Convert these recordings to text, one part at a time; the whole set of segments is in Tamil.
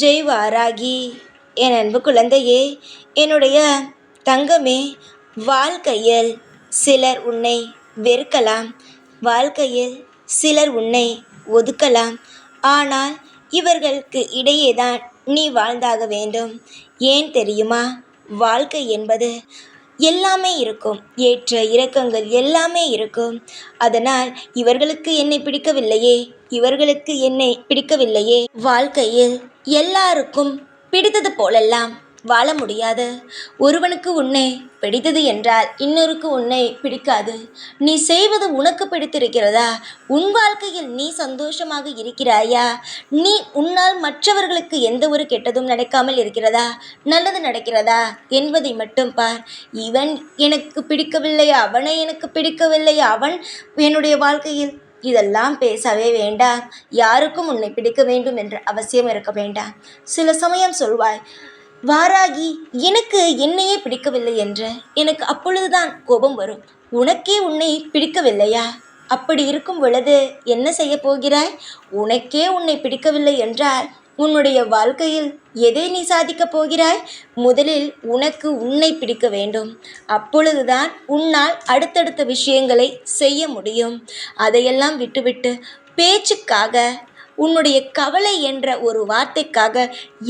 ஜெய் வாராகி என் அன்பு குழந்தையே என்னுடைய தங்கமே வாழ்க்கையில் சிலர் உன்னை வெறுக்கலாம். வாழ்க்கையில் சிலர் உன்னை ஒதுக்கலாம். ஆனால் இவர்களுக்கு இடையேதான் நீ வாழ்ந்தாக வேண்டும். ஏன் தெரியுமா? வாழ்க்கை என்பது எல்லாமே இருக்கும். ஏற்ற இறக்கங்கள் எல்லாமே இருக்கும். அதனால் இவர்களுக்கு என்னை பிடிக்கவில்லையே இவர்களுக்கு என்னை பிடிக்கவில்லையே. வாழ்க்கையில் எல்லாருக்கும் பிடித்தது போலெல்லாம் வாழ முடியாது. ஒருவனுக்கு உன்னை பிடித்தது என்றால் இன்னொருக்கு உன்னை பிடிக்காது. நீ செய்வது உனக்கு பிடித்திருக்கிறதா? உன் வாழ்க்கையில் நீ சந்தோஷமாக இருக்கிறாயா? நீ உன்னால் மற்றவர்களுக்கு எந்த ஒரு கெட்டதும் நடக்காமல் இருக்கிறதா? நல்லது நடக்கிறதா? என்பதை மட்டும் பார். இவன் எனக்கு பிடிக்கவில்லை அவனை எனக்கு பிடிக்கவில்லை அவன் என்னுடைய வாழ்க்கையில் இதெல்லாம் பேசவே வேண்டாம். யாருக்கும் உன்னை பிடிக்க வேண்டும் என்ற அவசியம் இருக்க வேண்டாம். சில சமயம் சொல்வாய் வாராகி எனக்கு என்னையே பிடிக்கவில்லை என்று. எனக்கு அப்பொழுதுதான் கோபம் வரும். உனக்கே உன்னை பிடிக்கவில்லையா? அப்படி இருக்கும் பொழுது என்ன செய்ய போகிறாய்? உனக்கே உன்னை பிடிக்கவில்லை என்றால் உன்னுடைய வாழ்க்கையில் எதை நீ சாதிக்கப் போகிறாய்? முதலில் உனக்கு உன்னை பிடிக்க வேண்டும். அப்பொழுதுதான் உன்னால் அடுத்தடுத்த விஷயங்களை செய்ய முடியும். அதையெல்லாம் விட்டுவிட்டு பேச்சுக்காக உன்னுடைய கவலை என்ற ஒரு வார்த்தைக்காக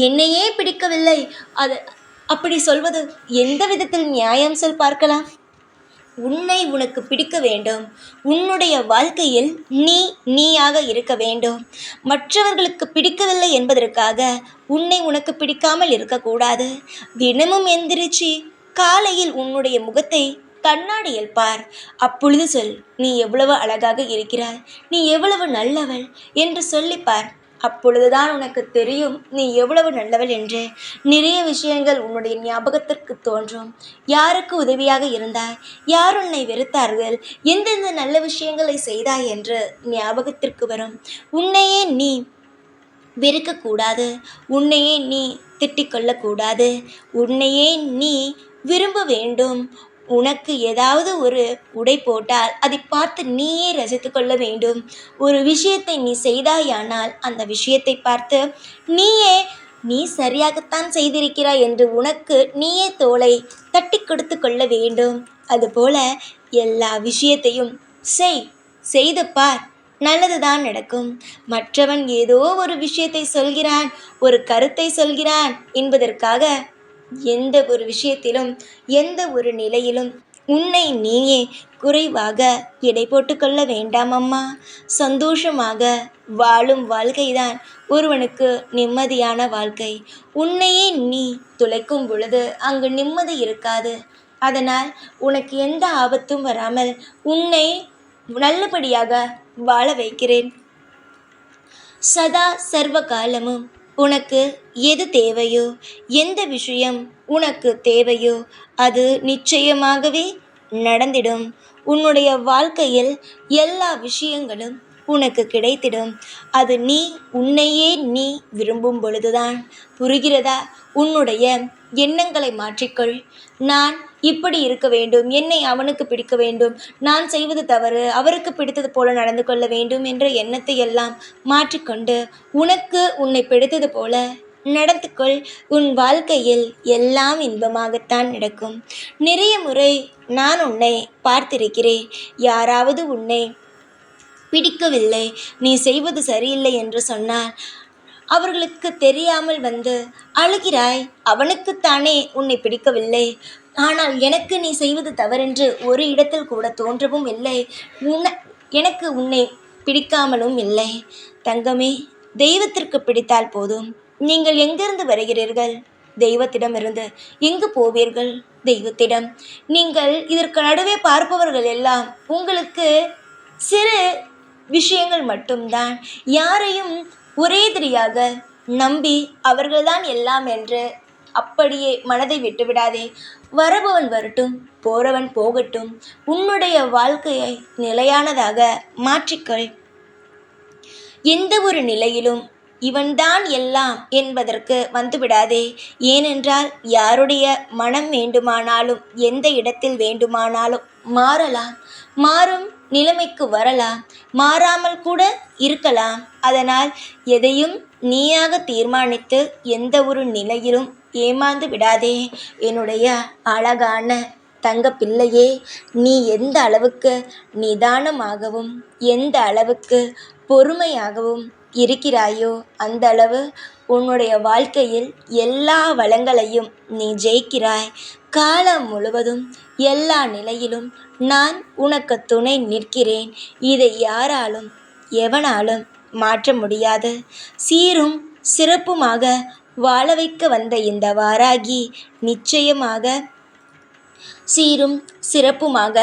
என்னையே பிடிக்கவில்லை. அது அப்படி சொல்வது எந்த விதத்தில் நியாயம் சொல் பார்க்கலாம்? உன்னை உனக்கு பிடிக்க வேண்டும். உன்னுடைய வாழ்க்கையில் நீ நீயாக இருக்க வேண்டும். மற்றவர்களுக்கு பிடிக்கவில்லை என்பதற்காக உன்னை உனக்கு பிடிக்காமல் இருக்கக்கூடாது. தினமும் எந்திரிச்சு காலையில் உன்னுடைய முகத்தை கண்ணாடியில் பார் அப்பொழுது சொல் நீ எவ்வளவு அழகாக இருக்கிறாய். நீ எவ்வளவு நல்லவள் என்று சொல்லிப்பார். அப்பொழுதுதான் உனக்கு தெரியும் நீ எவ்வளவு நல்லவள் என்று. நிறைய விஷயங்கள் உன்னுடைய ஞாபகத்திற்கு தோன்றும். யாருக்கு உதவியாக இருந்தாய்? யார் உன்னை வெறுத்தார்கள்? எந்தெந்த நல்ல விஷயங்களை செய்தாய் என்று ஞாபகத்திற்கு வரும். உன்னையே நீ வெறுக்கக்கூடாது. உன்னையே நீ திட்டிக்கொள்ளக்கூடாது. உன்னையே நீ விரும்ப வேண்டும். உனக்கு ஏதாவது ஒரு உடை போட்டால் அதை பார்த்து நீயே ரசித்து கொள்ள வேண்டும். ஒரு விஷயத்தை நீ செய்தாயானால் அந்த விஷயத்தை பார்த்து நீயே நீ சரியாகத்தான் செய்திருக்கிறாய் என்று உனக்கு நீயே தோலை தட்டி கொடுத்து கொள்ள வேண்டும். அதுபோல எல்லா விஷயத்தையும் செய் செய்து பார். நல்லதுதான் நடக்கும். மற்றவன் ஏதோ ஒரு விஷயத்தை சொல்கிறான் ஒரு கருத்தை சொல்கிறான் என்பதற்காக எந்த ஒரு விஷயத்திலும் எந்த ஒரு நிலையிலும் உன்னை நீயே குறைவாக எடை போட்டுக்கொள்ள வேண்டாம் அம்மா. சந்தோஷமாக வாழும் வாழ்க்கைதான் ஒருவனுக்கு நிம்மதியான வாழ்க்கை. உன்னையே நீ துளைக்கும் பொழுது அங்கு நிம்மதி இருக்காது. அதனால் உனக்கு எந்த ஆபத்தும் வராமல் உன்னை நல்லபடியாக வாழ வைக்கிறேன். சதா சர்வ காலமும் உனக்கு எது தேவையோ? எந்த விஷயம் உனக்கு தேவையோ? அது நிச்சயமாகவே நடந்திடும். உன்னுடைய வாழ்க்கையில் எல்லா விஷயங்களும் உனக்கு கிடைத்திடும். அது நீ உன்னையே நீ விரும்பும் பொழுதுதான். புரிகிறதா? உன்னுடைய எண்ணங்களை மாற்றிக்கொள். நான் இப்படி இருக்க வேண்டும். என்னை அவனுக்கு பிடிக்க வேண்டும். நான் செய்வது தவறு. அவருக்கு பிடித்தது போல நடந்து கொள்ள வேண்டும் என்ற எண்ணத்தை எல்லாம் மாற்றிக்கொண்டு உனக்கு உன்னை பிடித்தது போல நடந்து கொள் உன் வாழ்க்கையில் எல்லாம் இன்பமாகத்தான் நடக்கும். நிறைய முறை நான் உன்னை பார்த்திருக்கிறேன். யாராவது உன்னை பிடிக்கவில்லை. நீ செய்வது சரியில்லை என்று சொன்னால் அவர்களுக்கு தெரியாமல் வந்து அழுகிறாய். அவனுக்குத்தானே உன்னை பிடிக்கவில்லை. ஆனால் எனக்கு நீ செய்வது தவறென்று ஒரு இடத்தில் கூட தோன்றவும் இல்லை. உன்ன எனக்கு உன்னை பிடிக்காமலும் இல்லை. தங்கமே தெய்வத்திற்கு பிடித்தால் போதும். நீங்கள் எங்கிருந்து வருகிறீர்கள்? தெய்வத்திடமிருந்து எங்கு போவீர்கள்? தெய்வத்திடம். நீங்கள் இதற்கு நடுவே பார்ப்பவர்கள் எல்லாம் உங்களுக்கு சிறு விஷயங்கள் மட்டும்தான். யாரையும் ஒரேதிரியாக நம்பி அவர்கள்தான் எல்லாம் என்று அப்படியே மனதை விட்டுவிடாதே வரபவன் வரட்டும் போறவன் போகட்டும். உன்னுடைய வாழ்க்கையை நிலையானதாக மாற்றிக்கொள். எந்த ஒரு நிலையிலும் இவன்தான் எல்லாம் என்பதற்கு வந்துவிடாதே. ஏனென்றால் யாருடைய மனம் வேண்டுமானாலும் எந்த இடத்தில் வேண்டுமானாலும் மாறலாம். மாறும் நிலைமைக்கு வரலாம். மாறாமல் கூட இருக்கலாம். அதனால் எதையும் நீயாக தீர்மானித்து எந்த ஒரு நிலையிலும் ஏமாந்து விடாதே. என்னுடைய அழகான தங்க பிள்ளையே நீ எந்த அளவுக்கு நிதானமாகவும் எந்த அளவுக்கு பொறுமையாகவும் இருக்கிறாயோ அந்த அளவு உன்னுடைய வாழ்க்கையில் எல்லா வளங்களையும் நீ ஜெயிக்கிறாய். காலம் முழுவதும் எல்லா நிலையிலும் நான் உனக்கு துணை நிற்கிறேன். இதை யாராலும் எவனாலும் மாற்ற முடியாது. சீரும் சிறப்புமாக வாழ வைக்க வந்த இந்த வாராகி நிச்சயமாக சீரும் சிறப்புமாக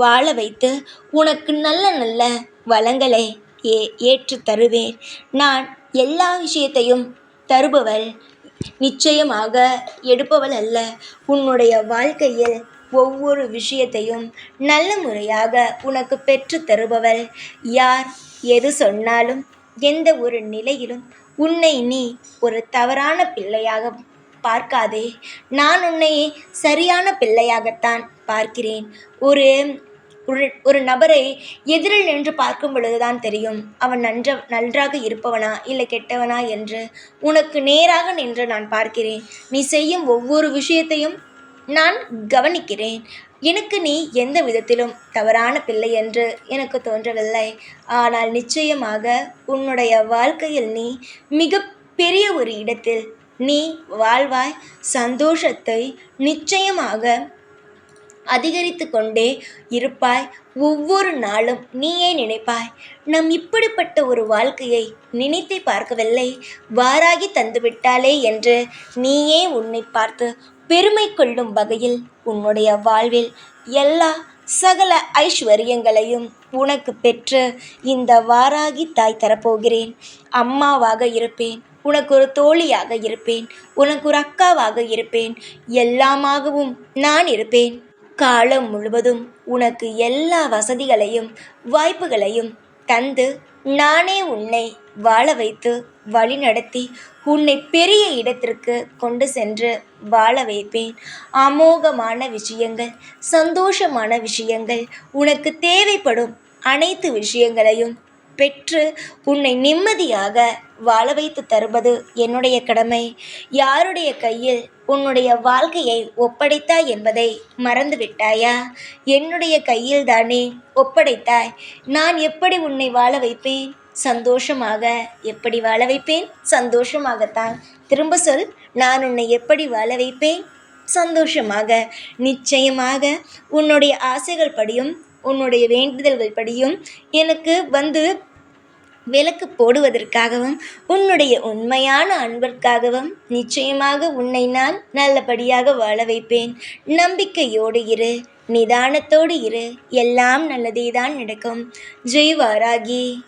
வாழ வைத்து உனக்கு நல்ல நல்ல வளங்களை ஏ ஏற்று தருவேன். நான் எல்லா விஷயத்தையும் தருபவள் நிச்சயமாக எடுப்பவள் அல்ல. உன்னுடைய வாழ்க்கையில் ஒவ்வொரு விஷயத்தையும் நல்ல முறையாக உனக்கு பெற்று தருபவள். யார் எது சொன்னாலும் எந்த ஒரு நிலையிலும் உன்னை நீ ஒரு தவறான பிள்ளையாக பார்க்காதே. நான் உன்னை சரியான பிள்ளையாகத்தான் பார்க்கிறேன். ஒரு ஒரு ஒரு நபரை எதிரில் நின்று பார்க்கும் பொழுதுதான் தெரியும். அவன் நன்ற நன்றாக இருப்பவனா இல்லை கெட்டவனா என்று உனக்கு நேராக நின்று நான் பார்க்கிறேன். நீ செய்யும் ஒவ்வொரு விஷயத்தையும் நான் கவனிக்கிறேன். எனக்கு நீ எந்த விதத்திலும் தவறான பிள்ளை என்று எனக்கு தோன்றவில்லை. ஆனால் நிச்சயமாக உன்னுடைய வாழ்க்கையில் நீ மிக பெரிய ஒரு இடத்தில் நீ வாழ்வாய். சந்தோஷத்தை நிச்சயமாக அதிகரித்து கொண்டே இருப்பாய். ஒவ்வொரு நாளும் நீயே நினைப்பாய். நம் இப்படிப்பட்ட ஒரு வாழ்க்கையை நினைத்தே பார்க்கவில்லை. வாராகி தந்துவிட்டாளே என்று நீயே உன்னை பார்த்து பெருமை கொள்ளும் வகையில் உன்னுடைய வாழ்வில் எல்லா சகல ஐஸ்வர்யங்களையும் உனக்கு பெற்று இந்த வாராகி தாய் தரப்போகிறேன். அம்மாவாக இருப்பேன் உனக்கு ஒரு தோழியாக இருப்பேன் உனக்கு ஒரு அக்காவாக இருப்பேன் எல்லாமாகவும் நான் இருப்பேன். காலம் முழுவதும் உனக்கு எல்லா வசதிகளையும் வாய்ப்புகளையும் தந்து நானே உன்னை வாழ வைத்து வழிநடத்தி உன்னை பெரிய இடத்திற்கு கொண்டு சென்று வாழ வைப்பேன். அமோகமான விஷயங்கள் சந்தோஷமான விஷயங்கள் உனக்கு தேவைப்படும் அனைத்து விஷயங்களையும் பெற்று உன்னை நிம்மதியாக வாழ வைத்து தருவது என்னுடைய கடமை. யாருடைய கையில் உன்னுடைய வாழ்க்கையை ஒப்படைத்தாய் என்பதை மறந்துவிட்டாயா? என்னுடைய கையில் தானே ஒப்படைத்தாய். நான் எப்படி உன்னை வாழ வைப்பேன்? சந்தோஷமாக எப்படி வாழ வைப்பேன்? சந்தோஷமாகத்தான். திரும்ப சொல் நான் உன்னை எப்படி வாழ வைப்பேன்? சந்தோஷமாக. நிச்சயமாக உன்னுடைய ஆசைகள் படியும் உன்னுடைய வேண்டுதல்கள் படியும். எனக்கு வந்து விளக்கு போடுவதற்காகவும் உன்னுடைய உண்மையான அன்பிற்காகவும் நிச்சயமாக உன்னை நான் நல்லபடியாக வாழ வைப்பேன். நம்பிக்கையோடு இரு நிதானத்தோடு இரு. எல்லாம் நல்லதே தான் நடக்கும். ஜெய் வாராகி